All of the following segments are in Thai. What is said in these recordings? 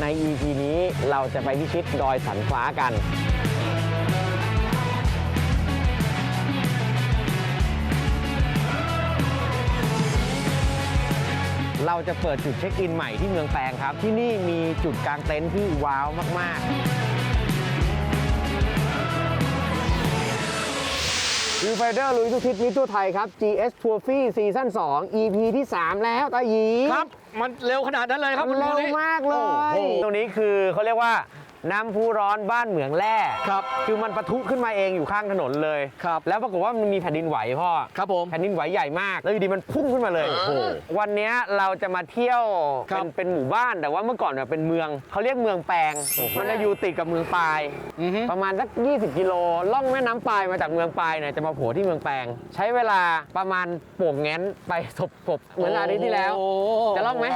ใน EP นี้เราจะไปพิชิตดอยสันฟ้ากัน เราจะเปิดจุดเช็คอินใหม่ที่เมืองแปลงครับ ที่นี่มีจุดกลางเต็นท์ที่ว้าวมากๆวิวไฟเดอร์ลุยทุกทิศมิตรทั่วไทยครับ GS Tour Fee ซีซั่น2 EP ที่ 3 แล้วตาหยี ครับ มันเร็วขนาดนั้นเลยครับคุณเร็วผู้ชมากเลโอ้ยโหตรงนี้คือเขาเรียกว่า น้ำพุร้อนบ้านเหมืองแร่ครับคือมันปะทุขึ้นมาเองอยู่ข้างถนนเลยครับแล้วปรากฏว่ามันมีแผ่นดินไหวพ่อครับผมแผ่นดินไหวใหญ่มากแล้วอยู่ดีมันพุ่งขึ้นมาเลยโอ้โหวันนี้เราจะมาเที่ยวครัเป็บนเป็นหมู่บ้านแต่ว่าเมื่อก่อนเนี่ยเป็นเมืองเขาเรียกเมืองแปลงมันจะอยู่ติดกับเมืองปายอือฮึ ประมาณสัก 20 กิโลล่องแม่น้ำปายมาจากเมืองปายเนี่ยจะมาโผล่ที่เมืองแปลง ใช้เวลาประมาณโป่งแง้นไปศพกบเหมือนอาทิตย์ที่แล้วโอ้จะล่องไหม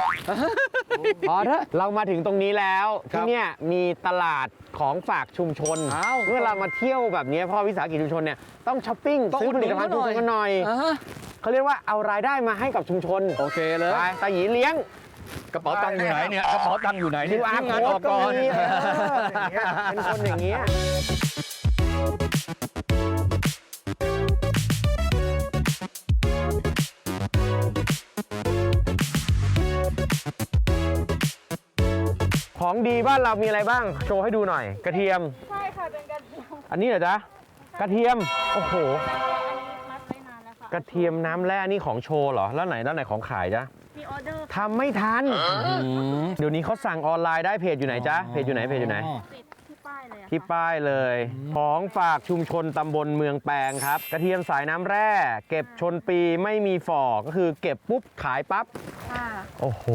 พอเถอะเรามาถึงตรงนี้แล้ว ครัที่บเนี่ยมีตลาดของฝากชุมชนอ้าวเมื่อเรามาเที่ยวแบบนี้พ่อวิสาหกิจชุมชนเนี่ยต้องช้อปปิ้งต้องซื้อผลิตภัณฑ์อุชุดมหนุชนนกันหน่อยอ่าฮะ เขาเรียกว่าเอารายได้มาให้กับชุมชนโอเคเลยไปตาหยีเลี้ยง กระเป๋าตังค์อยู่ไหนเนี่ย กระเป๋าตังค์อยู่ไหนคิเนี่วยอาร์ทีมงานโค้อดอกก็ก่อน มีเออเป็นคนอย่างเงี้ย ของดีบ้านเรามีอะไรบ้าง โชว์ให้ดูหน่อย กระเทียม ใช่ค่ะเป็นกระเทียมอันนี้เหรอจ๊ะ กระเทียม โอ้โหอันนี้มัดไว้นานแล้วค่ะกระเทียมน้ำแร่นี่ของโชว์เหรอ แล้วไหนแล้วไหนของขายจ๊ะมีออเดอร์ทำไม่ทัน เดี๋ยวนี้เขาสั่งออนไลน์ได้เพจอยู่ไหนจ๊ะ เพจอยู่ไหน เพจอยู่ไหน ติด ที่ป้ายเลยอะที่ค่ะป้ายเลย ของฝากชุมชนตำบลเมืองแปลงครับ กระเทียมสายน้ำแร่ เก็บชนปีไม่มีฝ่อก็คือเก็บปุ๊บขายปั๊บ ค่ะ โอ้โห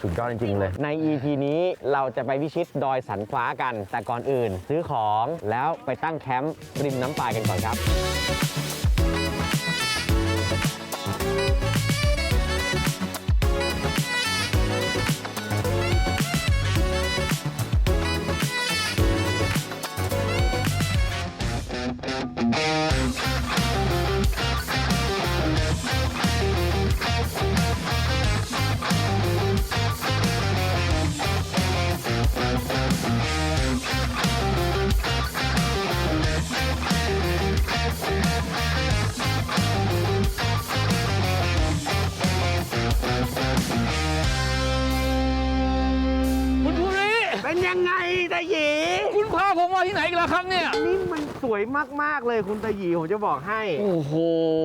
สุดยอดจริง ๆ เลย ใน EP นี้เราจะไปพิชิตดอยสันฟ้ากัน แต่ก่อนอื่น ซื้อของแล้วไปตั้งแคมป์ริมน้ำปลายกันก่อนครับ ยังไงได้ยิน พาผมมาที่ไหนอีกแล้วครับเนี่ย นี่มันสวยมาก ๆ เลยคุณตาหยีผมจะบอกให้ โอ้โห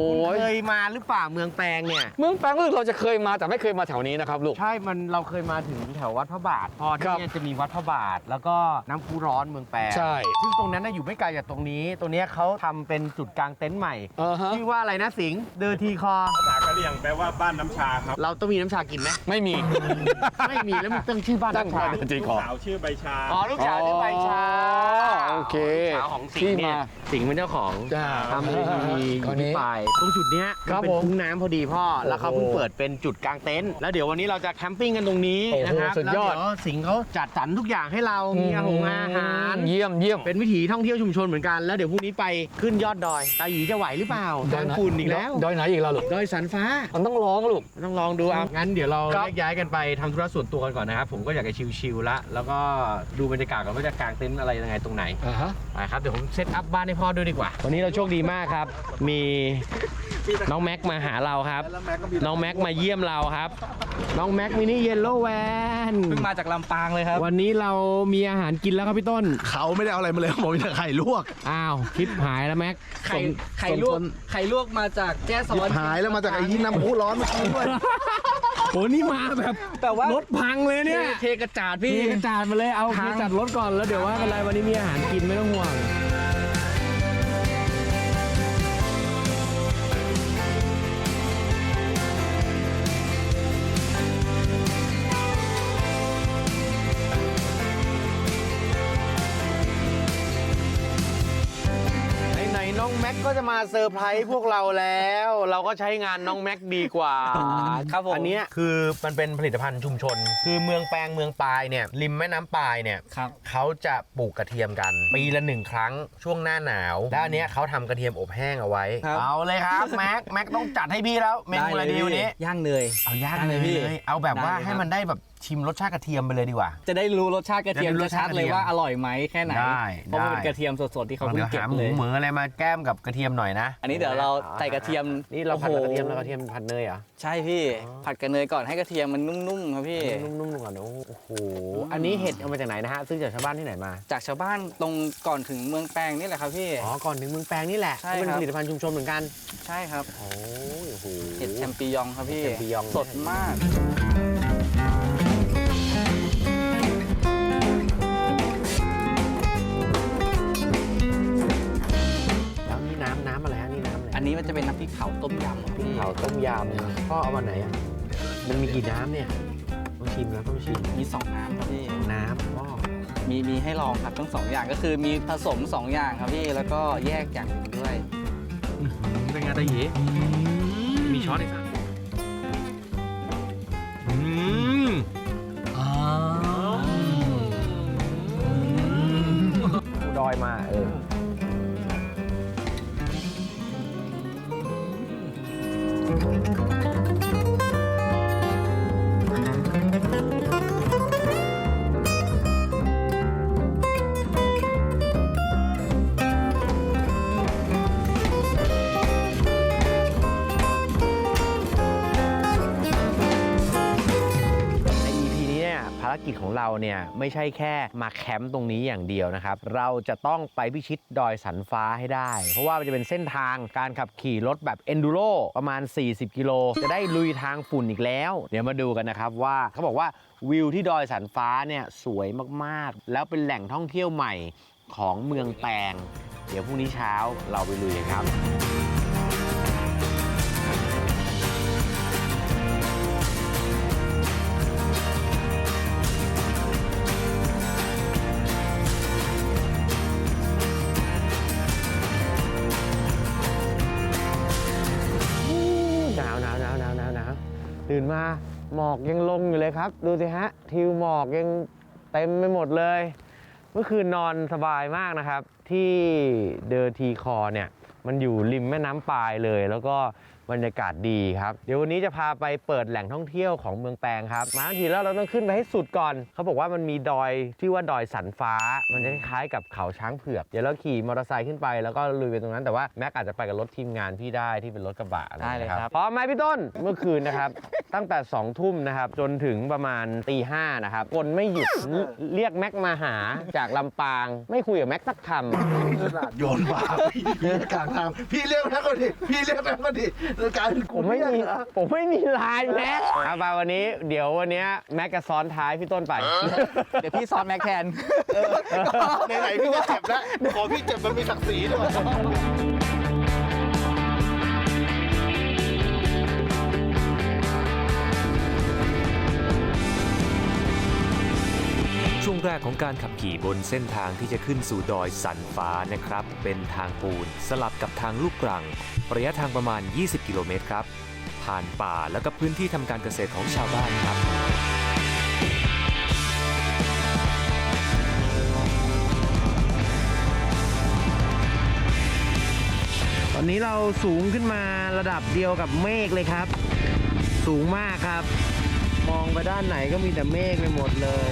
คุณเคยมาหรือเปล่าเมืองแปลงเนี่ย เมืองแปลงรู้สึกเราจะเคยมาแต่ไม่เคยมาแถวนี้นะครับลูก ใช่ มันเราเคยมาถึงแถววัดพระบาท พอครัที่บเนี่ยจะมีวัดพระบาท แล้วก็น้ำพุร้อนเมืองแปลงใช่ ซึ่งตรงนั้นน่ะอยู่ไม่ไกลจากตรงนี้ ตรงเนี้ยเขาทำเป็นจุดกลางเต็นท์ใหม่อ่าฮะชื่อว่าอะไรนะสิงห์เดอทีคอภาษากะเหรี่ยงแปลว่าบ้านน้ำชาครับ เราต้องมีน้ำชากินไหมไม่มี ไม่มีแล้วมันต้องชื่อบ้านตั้งน้ำชามาจริงลูขกอสาวชื่อใบชา อ๋อ ลูกสาวชื่อใบชาอ๋อโอเคลูกสาวของสิงห์เนี่ยที่มาสิงห์เป็นเจ้าของจ้าทำเลยมีอคยู่นนี้ที่ปลายตรงจุดเนี้ยครับมันเป็นผมคุ้งน้ำพอดีพ่อ แล้วเขาเพิ่งโอ้โหเปิดเป็นจุดกลางเต็นท์แล้วเดี๋ยววันนี้เราจะแคมปิ้งกันตรงนี้โอ้โหนะครับสุดยอด แล้วเสิงห์เขาจัดสรรทุกอย่างให้เรามีอาหงอาหาร เยี่ยมเยี่ยม เป็นวิถีท่องเที่ยวชุมชนเหมือนกันแล้วเดี๋ยวพรุ่งนี้ไปขึ้นยอดดอยตาหยีจะไหวหรือเปล่าทางฝุ่นอีกแล้วดอยไหนอีกแล้วลูกดอยสันฟ้า มันต้องร้องลูก ต้องลองดูเอางั้นเดี๋ยวเราครับ แยกย้ายกันไปทำธุระส่วนตัวกันก่อนนะครับ ผมก็อยากจะชิลๆละ แล้วก็ดูบรรยากาศก่อนว่าจะกางเต็นท์อะไรยังไงตรงไหนอ่าฮะไปครับเดี๋ยวผมเซตอัพบ้านให้พ่อด้วยดีกว่า วันนี้เราโชคดีมากครับ มีน้องแม็กมาหาเราครับน้องแม็กมาเยี่ยมเราครับ น้องแม็กมินิเยลโล่แวนเพิ่งมาจากลำปางเลยครับ วันนี้เรามีอาหารกินแล้วครับพี่ต้น เขาไม่ได้เอาอะไรมาเลยผมมีแต่ไข่ลวก อ้าวคลิปหายแล้วแม็ก ไข่ส่งไข่ส่งลวกคนไข่ลวกมาจากแจ้ซ้อนหายแล้วมาจากไอ้ที่น้ำพุร้อนเมื่อกี้ด้วย โอ้นี่มาแบบแต่ว่ารถพังเลยเนี่ยเทกระจาดพี่พี่กระจาดมาเลยเอาพังพี่จัดรถก่อนแล้วเดี๋ยวว่ากันไรวันนี้มีอาหารกินไม่ต้องห่วง ม็กก็จะมาเซอร์ไพรส์พวกเราแล้ว เราก็ใช้งานน้องแม็กดีกว่าครับผมอันเนี้ยคือมันเป็นผลิตภัณฑ์ชุมชน คือเมืองแปลงเมืองปายเนี่ยริมแม่น้ำปายเนี่ยครับ เขาจะปลูกกระเทียมกัน ปีละหนึ่งครั้งช่วงหน้าหนาวแล้วอันเนี้ยเขาทำกระเทียมอบแห้งเอาไว้ ครับ เอาเลยครับ แม็กแม็กต้องจัดให้พี่แล้วเมนูอะไรดีวันนี้ ย่างเนย เอาย่างได้เลเลยยพี่ เอาแบบว่าได้เลยครับ ให้มันได้แบบ ชิมรสชาติกระเทียมไปเลยดีกว่า จะได้รู้รสชาติกระเทียมจะได้รู้รสชาชัติดๆเลยกระเทียมว่าอร่อยไหมแค่ไหน ได้เพราะมันเป็นได้กระเทียมสดๆที่เขาเพิ่เดี๋งยวเก็หาบหมูเลยเหมืออะไรมาแก้มกับกระเทียมหน่อยนะ อันนี้เดี๋ยวเราใส่กระเทียมนี่เราผัดกับกระเทียมโอ้แล้วโหกระเทียมผัดเนยเหรอใช่พี่ ผัดกับเนยก่อนให้กระเทียมมันนุ่มๆครับพี่ นุ่มๆก่อนโอ้โหอันนี้เห็ดเอามาจากไหนนะฮะซื้อจากชาวบ้านที่ไหนมาจากชาวบ้านตรงก่อนถึงเมืองแปลงนี่แหละครับพี่ อ๋อก่อนถึงเมืองแปลงนี่แหละใช่ก็เป็นครับ ผลิตภัณฑ์ชุมชนเหมือนกันใช่ครับ โอ้โห เห็ดแชมปิยองครับพี่ เห็ดแชมปิยอง สดมาก นี่น้ำอะไรอันนี้มันจะเป็นน้ำพริกเผาต้มยำครับพี่เผาต้มยำพ่อเอามาไหนอะมันมีกี่น้ำเนี่ยต้องชิมแล้วต้องชิมมีสองน้ำครับพี่ น้ำพ่อมีมีให้ลองครับทั้งสองอย่างก็คือมีผสมสองอย่างครับพี่แล้วก็แยกอย่างหนึ่งด้วย เป็นไงตาหยีมีช้อนอีกครับอืมภูดอยมาเออ เราเนี่ยไม่ใช่แค่มาแคมป์ตรงนี้อย่างเดียวนะครับ เราจะต้องไปพิชิตดอยสันฟ้าให้ได้ เพราะว่ามันจะเป็นเส้นทางการขับขี่รถแบบ Enduro ประมาณ 40 กิโล จะได้ลุยทางฝุ่นอีกแล้ว เดี๋ยวมาดูกันนะครับว่าเขาบอกว่าวิวที่ดอยสันฟ้าเนี่ยสวยมากๆ แล้วเป็นแหล่งท่องเที่ยวใหม่ของเมืองแปงเดี๋ยวพรุ่งนี้เช้าเราไปลุยกันครับ ตื่นมาหมอกยังลงอยู่เลยครับ ดูสิฮะ ทิวหมอกยังเต็มไปหมดเลย เมื่อคืนนอนสบายมากนะครับ ที่เดอทีคอเนี่ย มันอยู่ริมแม่น้ำปายเลย แล้วก็ บรรยากาศดีครับ เดี๋ยววันนี้จะพาไปเปิดแหล่งท่องเที่ยวของเมืองแปลงครับ มาทั้งทีแล้วเราต้องขึ้นไปให้สุดก่อน เขาบอกว่ามันมีดอยที่ว่าดอยสันฟ้า มันจะคล้ายๆกับเขาช้างเผือก เดี๋ยวเราขี่มอเตอร์ไซค์ขึ้นไปแล้วก็ลุยไปตรงนั้น แต่ว่าแม็กอาจจะไปกับรถทีมงานพี่ได้ที่เป็นรถกระบะอะรได้เลยนะครับ พร้อมไหมพี่ต้น เมื่อคืนนะครับ ตั้งแต่2องทุ่มนะครับจนถึงประมาณตีห้านะครับ คนไม่หยุดเรียกแม็กมาหาจากลำปาง ไม่คุยกับแม็กสักคำโยนบาปพี่กลางทางพี่เรียกแม็กก่อนดิพี่เรียกแม็กก่อนดิแล้วกลายเป็นผกูมไม่มีเรียกเหรอผมไม่มีลายแม็กเอาไปวันนี้เดี๋ยววันเนี้ยแม็กจะซ้อนท้ายพี่ต้นไป เดี๋ยวพี่ซอสแม็กแทน ไหนๆพี่ก็เจ็บแล้วขอพี่เจ็บมันมีศักดิ์ศรีด้วย แรกของการขับขี่บนเส้นทางที่จะขึ้นสู่ดอยสันฟ้านะครับ เป็นทางปูนสลับกับทางลูกกรัง ระยะทางประมาณ 20 กิโลเมตรครับ ผ่านป่าแล้วก็พื้นที่ทำการเกษตรของชาวบ้านครับตอนนี้เราสูงขึ้นมาระดับเดียวกับเมฆเลยครับ สูงมากครับ มองไปด้านไหนก็มีแต่เมฆไปหมดเลย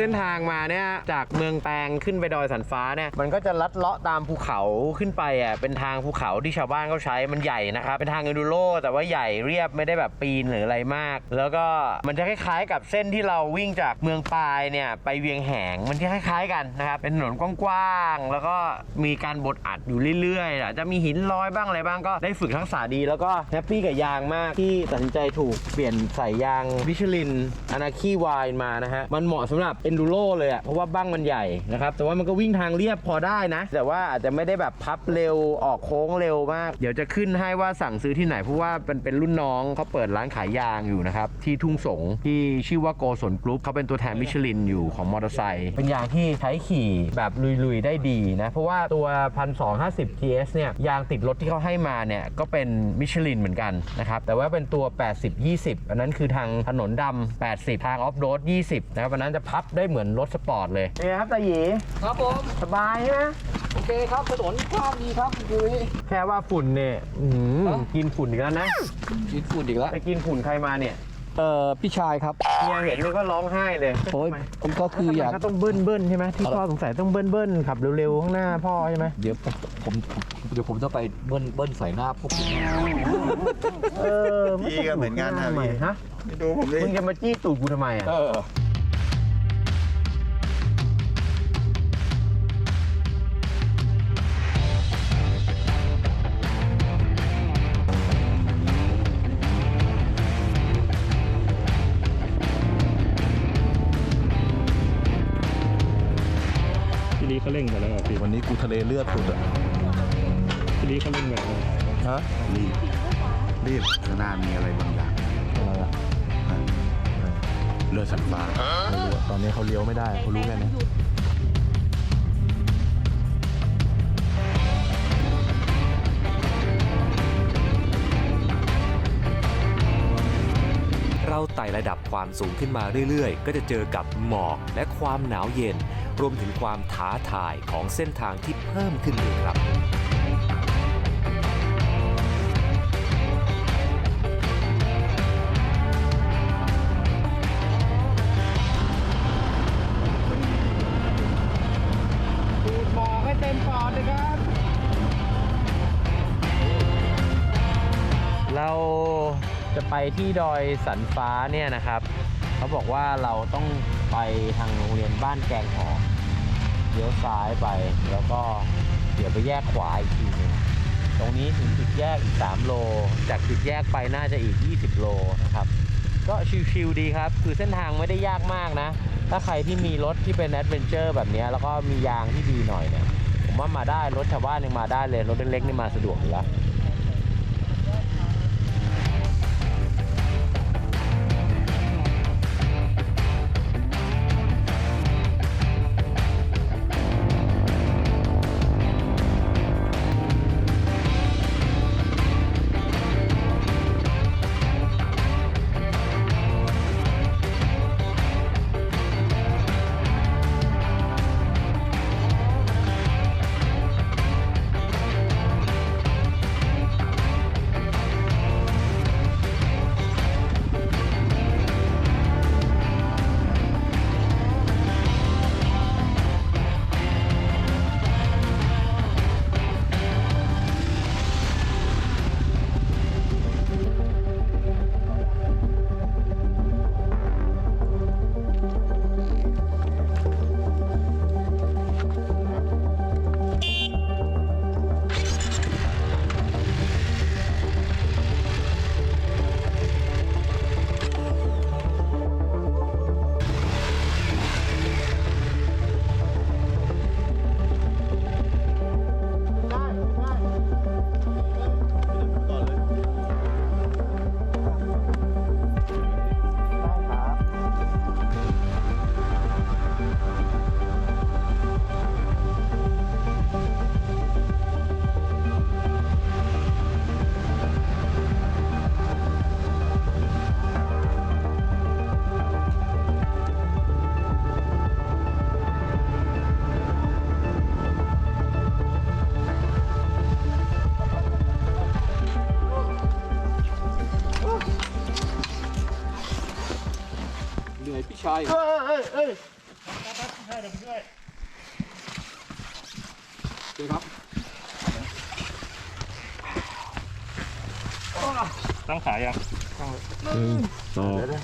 เส้นทางมาเนี่ยจากเมืองแปงขึ้นไปดอยสันฟ้าเนี่ยมันก็จะลัดเลาะตามภูเขาขึ้นไปอะเป็นทางภูเขาที่ชาวบ้านเขาใช้มันใหญ่นะครับเป็นทางเอดูโรแต่ว่าใหญ่เรียบไม่ได้แบบปีนหรืออะไรมาก แล้วก็มันจะคล้ายๆ กับเส้นที่เราวิ่งจากเมืองปายเนี่ยไปเวียงแหงมันจะคล้ายๆกันนะครับเป็นถนนกว้างๆแล้วก็มีการบดอัดอยู่เรื่อยๆอาจจะมีหินลอยบ้างอะไรบ้างก็ได้ฝึกทักษะดีแล้วก็แฮปปี้กับยางมากที่ตัดสินใจถูกเปลี่ยนใส่ยางมิชลินอนาคีวายมานะฮะมันเหมาะสำหรับอนดูโรเลยอะเพราะว่าบ้างมันใหญ่นะครับแต่ว่ามันก็วิ่งทางเรียบพอได้นะ แต่ว่าอาจจะไม่ได้แบบพับเร็วออกโค้งเร็วมาก เดี๋ยวจะขึ้นให้ว่าสั่งซื้อที่ไหนเพราะว่าเป็นเป็นรุ่นน้องเขาเปิดร้านขายยางอยู่นะครับที่ทุ่งสงที่ชื่อว่าโกศลกรุ๊ปเขาเป็นตัวแทนมิชลินอยู่ของมอเตอร์ไซค์เป็นยางที่ใช้ขี่แบบลุยๆได้ดีนะเพราะว่าตัว 1250 TS เนี่ยยางติดรถที่เขาให้มาเนี่ยก็เป็นมิชลินเหมือนกันนะครับแต่ว่าเป็นตัว 80 20 อันนั้นคือทางถนนดำ80 ทางออฟโรด 20 นะครับอันนั้นจะพับได้เหมือนรถสปอร์ตเลยเป็นไงครับตาหยีครับผม สบายใช่ไหมโอเคครับถนนกว้างดีครับคุณยุ้ย แค่ว่าฝุ่นเนี่ยอื้อหือเอ้ากินฝุ่นอีกแล้วนะกินฝุ่นอีกแล้ว ไปกินฝุ่นใครมาเนี่ยเอ่อพี่ชายครับเมียเห็นนี่ก็ร้องไห้เลยโอ้ยผมก็คืออยากทำไมเขาต้องเบิ้ลเบิ้ลใช่ไหมที่อะไรพ่อสงสัยต้องเบิ้ลเบิ้ลขับเร็วๆข้างหน้าพ่อใช่ไหมเดี๋ยวผมผมผมเดี๋ยวผมจะไปเบิ้ลเบิ้ลใส่หน้าพวกคุณเออพี่ก็เหมือนกันนะทำไมพี่ ฮะ ดูผมดิมึงจะมาจี้ตูดกูทำไมอะเออ ทีนี้เขาเร่งไปแล้วพี่วันนี้กูทะเลเลือดสุดอะทีนี้เขาเร่งไปแล้วฮะรีบรีบข้างหน้ามีอะไรบางอย่างฮะเรือสันฟ้าไม่รู้อะตอนนี้เขาเลี้ยวไม่ได้เขารู้แค่นี้เราไต่ระดับความสูงขึ้นมาเรื่อยๆ ก็จะเจอกับหมอกและความหนาวเย็น รวมถึงความท้าทายของเส้นทางที่เพิ่มขึ้นเลยครับ ดูดหมอกให้เต็มปอดเลยครับ เราจะไปที่ดอยสันฟ้าเนี่ยนะครับ เขาบอกว่าเราต้องไปทางโรงเรียนบ้านแกงหอม เลี้ยวซ้ายไปแล้วก็เดี๋ยวไปแยกขวาอีกทีหนึงตรงนี้ถึงจุดแยกอีก 3 โล จากจุดแยกไปน่าจะอีก 20 โลนะครับ ก็ชิวๆดีครับ คือเส้นทางไม่ได้ยากมากนะ ถ้าใครที่มีรถที่เป็นแอดเวนเจอร์แบบนี้ แล้วก็มียางที่ดีหน่อยเนี่ย ผมว่ามาได้รถชาวบ้านยังมาได้เลย รถเล็กๆนี่มาสะดวกอยู่แล้ว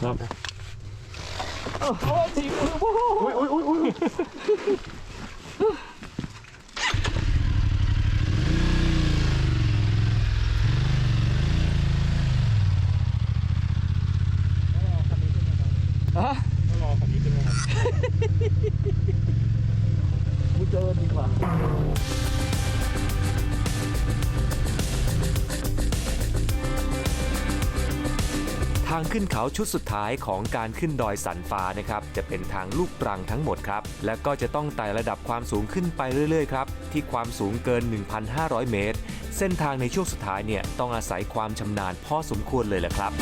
ต่อครับโอ้ ขึ้นเขาชุดสุดท้ายของการขึ้นดอยสันฟ้านะครับ จะเป็นทางลูกรังทั้งหมดครับ และก็จะต้องไต่ระดับความสูงขึ้นไปเรื่อยๆครับ ที่ความสูงเกิน 1,500 เมตร เส้นทางในช่วงสุดท้ายเนี่ยต้องอาศัยความชำนาญพอสมควรเลยแหละครับ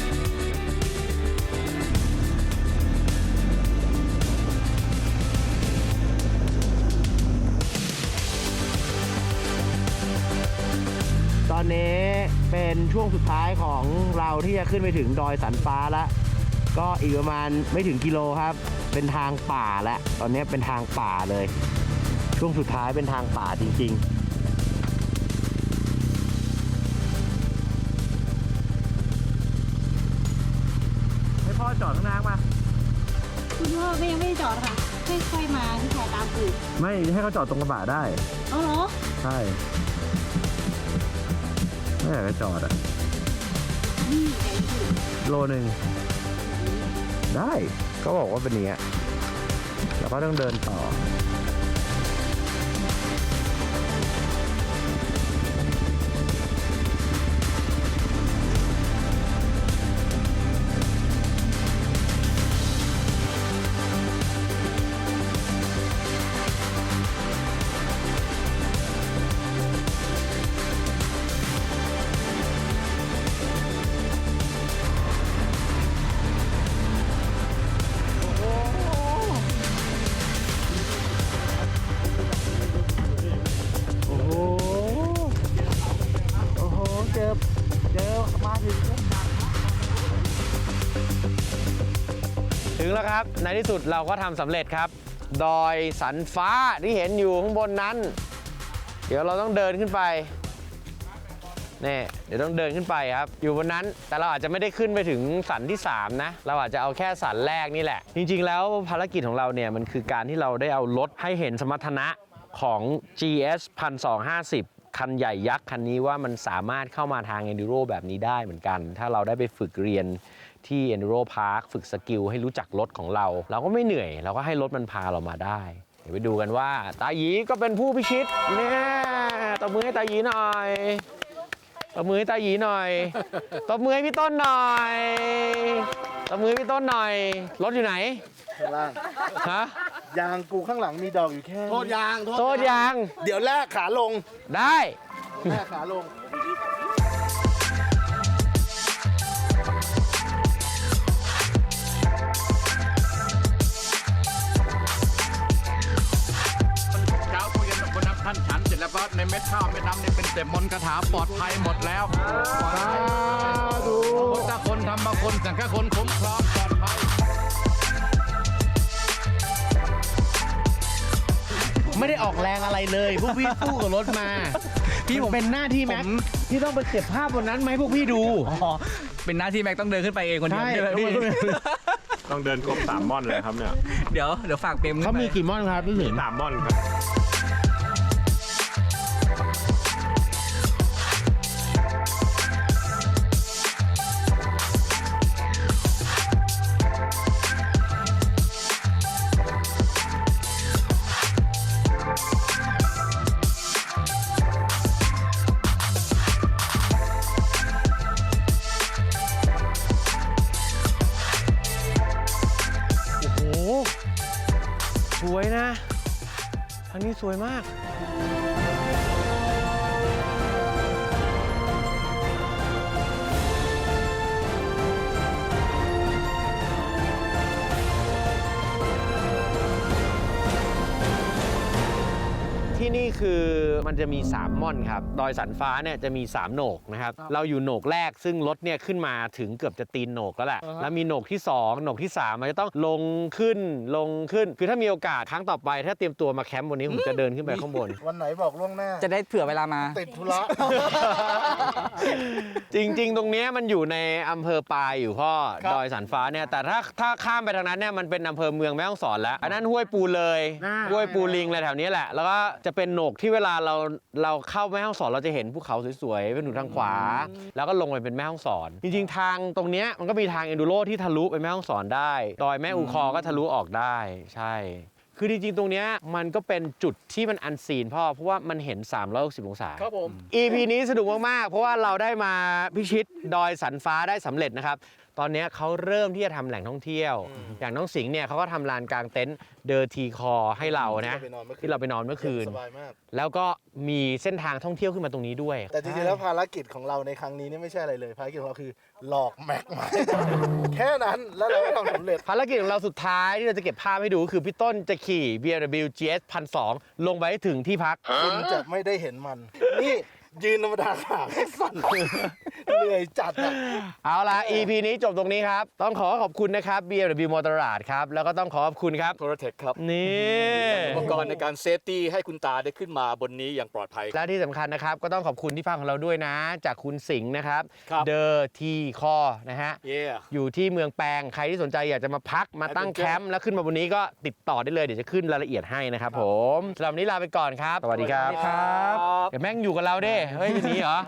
อนนี้เป็นช่วงสุดท้ายของเราที่จะขึ้นไปถึงดอยสันฟ้าแล้วก็อีกประมาณไม่ถึงกิโลครับ เป็นทางป่าแล้วตอนนี้เป็นทางป่าเลย ช่วงสุดท้ายเป็นทางป่าจริงๆให้พ่อจอดข้างหน้ามาคุณพ่อก็ยังไม่ได้จอดค่ะค่อยๆมาที่ถ่ายตามปู่ไม่ให้เขาจอดตรงกระบะได้ เอาเหรอ ใช่ ไม่อยากจะจอดอะโลหนึ่งได้ก็บอกว่าเป็นเนี้ยแล้วก็ต้องเดินต่อ ครับ ในที่สุดเราก็ทำสำเร็จครับ ดอยสันฟ้าที่เห็นอยู่ข้างบนนั้น เดี๋ยวเราต้องเดินขึ้นไปนี่เดี๋ยวต้องเดินขึ้นไปครับ อยู่บนนั้นแต่เราอาจจะไม่ได้ขึ้นไปถึงสันที่ 3 นะ เราอาจจะเอาแค่สันแรกนี่แหละ จริง ๆ แล้วภารกิจของเราเนี่ย มันคือการที่เราได้เอารถให้เห็นสมรรถนะของ GS 1250 คันใหญ่ยักษ์คันนี้ว่ามันสามารถเข้ามาทาง Enduro แบบนี้ได้เหมือนกัน ถ้าเราได้ไปฝึกเรียนที่ Enduro Park ฝึกสกิลให้รู้จักรถของเรา เราก็ไม่เหนื่อย เราก็ให้รถมันพาเรามาได้ เดี๋ยวไปดูกันว่า ตาหยีก็เป็นผู้พิชิตเนี่ยตบมือให้ตาหยีหน่อยตบมือให้ตาหยีหน่อยตบมือให้พี่ต้นหน่อยตบมือให้พี่ต้นหน่อย รถอยู่ไหน ข้างล่าง ฮะยางกูข้างหลังมีดอกอยู่แค่โทษยางโทษยังเดี๋ยวแลกขาลงได้แลกขาลง เช้าคุยกันกับคนนับท่านฉันเสร็จแล้วก็ในเม็ดข้าวเม็ดน้ำนี่เป็นเต็มมนต์คาถาปลอดภัยหมดแล้วสาธุพุทธคนธรรมคนสังฆคนคุ้มครองปลอดภัย ไม่ได้ออกแรงอะไรเลย พวกพี่สู้กับรถมา พี่ผมเป็นหน้าที่แม็กที่ต้องไปเก็บภาพบนนั้นไหมาให้พวกพี่ดู อ๋อเป็นหน้าที่แม็กต้องเดินขึ้นไปเองคนเดียวใช่ใช่ไหมพี่ต้องเดินครบสามม่อนเลยครับเนี่ยเดี๋ยวเดี๋ยวฝากเปรมขึ้นเขาไปมีกี่ม่อนครับพี่ถึงสามม่อนครับ สวยมาก ที่ที่นี่คือ มันจะมี 3 ม่อนครับ ดอยสันฟ้าเนี่ยจะมี 3 โหนกนะครับ เราอยู่โหนกแรกซึ่งรถเนี่ยขึ้นมาถึงเกือบจะตีนโหนกแล้วแหละ แล้วมีโหนกที่ 2 โหนกที่ 3 มันจะต้องลงขึ้นลงขึ้น คือถ้ามีโอกาสครั้งต่อไป ถ้าเตรียมตัวมาแคมป์วันนี้ผมจะเดินขึ้นไปข้างบน วันไหนบอกล่วงหน้า จะได้เผื่อเวลามา ติดธุระ จริง ๆ ตรงเนี้ยมันอยู่ในอำเภอปายอยู่พ่อ ครับ ดอยสันฟ้าเนี่ย แต่ถ้าถ้าข้ามไปทางนั้นเนี่ยมันเป็นอำเภอเมืองแม่ฮ่องสอนแล้ว อันนั้นห้วยปูเลยอ่าห้วยปูลิงอะไรแถวนี้แหละ แล้วก็จะเป็นโหนกที่เวลาเราเราเข้าแม่ฮ่องสอนเราจะเห็นภูเขาสวยๆเป็นหนุนทางขวา แล้วก็ลงไปเป็นแม่ฮ่องสอน จริงๆ ทางตรงเนี้ยมันก็มีทางเอนดูโรที่ทะลุไปแม่ฮ่องสอนได้ดอยแม่อูคอก็ทะลุออกได้ใช่ คือจริงๆ ตรงเนี้ยมันก็เป็นจุดที่มันอันซีนพ่อเพราะว่ามันเห็น 360 องศา ครับผม EP นี้สนุกมากๆ เพราะว่าเราได้มาพิชิตดอยสันฟ้าได้สำเร็จนะครับ ตอนนี้เขาเริ่มที่จะทำแหล่งท่องเที่ยว อย่างน้องสิงห์เนี่ยเขาก็ทำลานกลางเต็นท์เดอร์ทีคอให้เรานะ ที่เราไปนอนเมื่อคืน สบายมาก แล้วก็มีเส้นทางท่องเที่ยวขึ้นมาตรงนี้ด้วย แต่จริงๆแล้วภารกิจของเราในครั้งนี้นี่ไม่ใช่อะไรเลย ภารกิจของเราคือหลอกแม็กมาให้ได้แค่นั้นแล้วเราก็ทำสำเร็จ ภารกิจของเราสุดท้ายที่เราจะเก็บภาพให้ดู คือพี่ต้นจะขี่ BMW GS 1,200ลงไปให้ถึงที่พัก คุณจะไม่ได้เห็นมัน นี่ ยืนธรรมดาขาแค่สั่นเหนื่อยจัดอะ เอาล่ะ EP นี้จบตรงนี้ครับ ต้องขอขอบคุณนะครับ BMW m o t o r a d ครับ แล้วก็ต้องขอขอบคุณครับ โทรเทคครับ นี่ อุปกรณ์ในการเซฟตี้ให้คุณตาได้ขึ้นมาบนนี้อย่างปลอดภัย และที่สำคัญนะครับ ก็ต้องขอบคุณที่ฟังของเราด้วยนะ จากคุณสิงห์นะครับ ครับ เดอทีคอนะฮะ เย่ อยู่ที่เมืองแปลงใครที่สนใจอยากจะมาพักมาตั้งแคมป์แล้วขึ้นมาบนนี้ก็ติดต่อได้เลย เดี๋ยวจะขึ้นรายละเอียดให้นะครับผมสำหรับวันนี้ลาไปก่อนครับ สวัสดีครับ สวัสดีครับ เดี๋ยวแม่งอยู่กับเราเด้เฮ้ยอย่างนี้เหรอ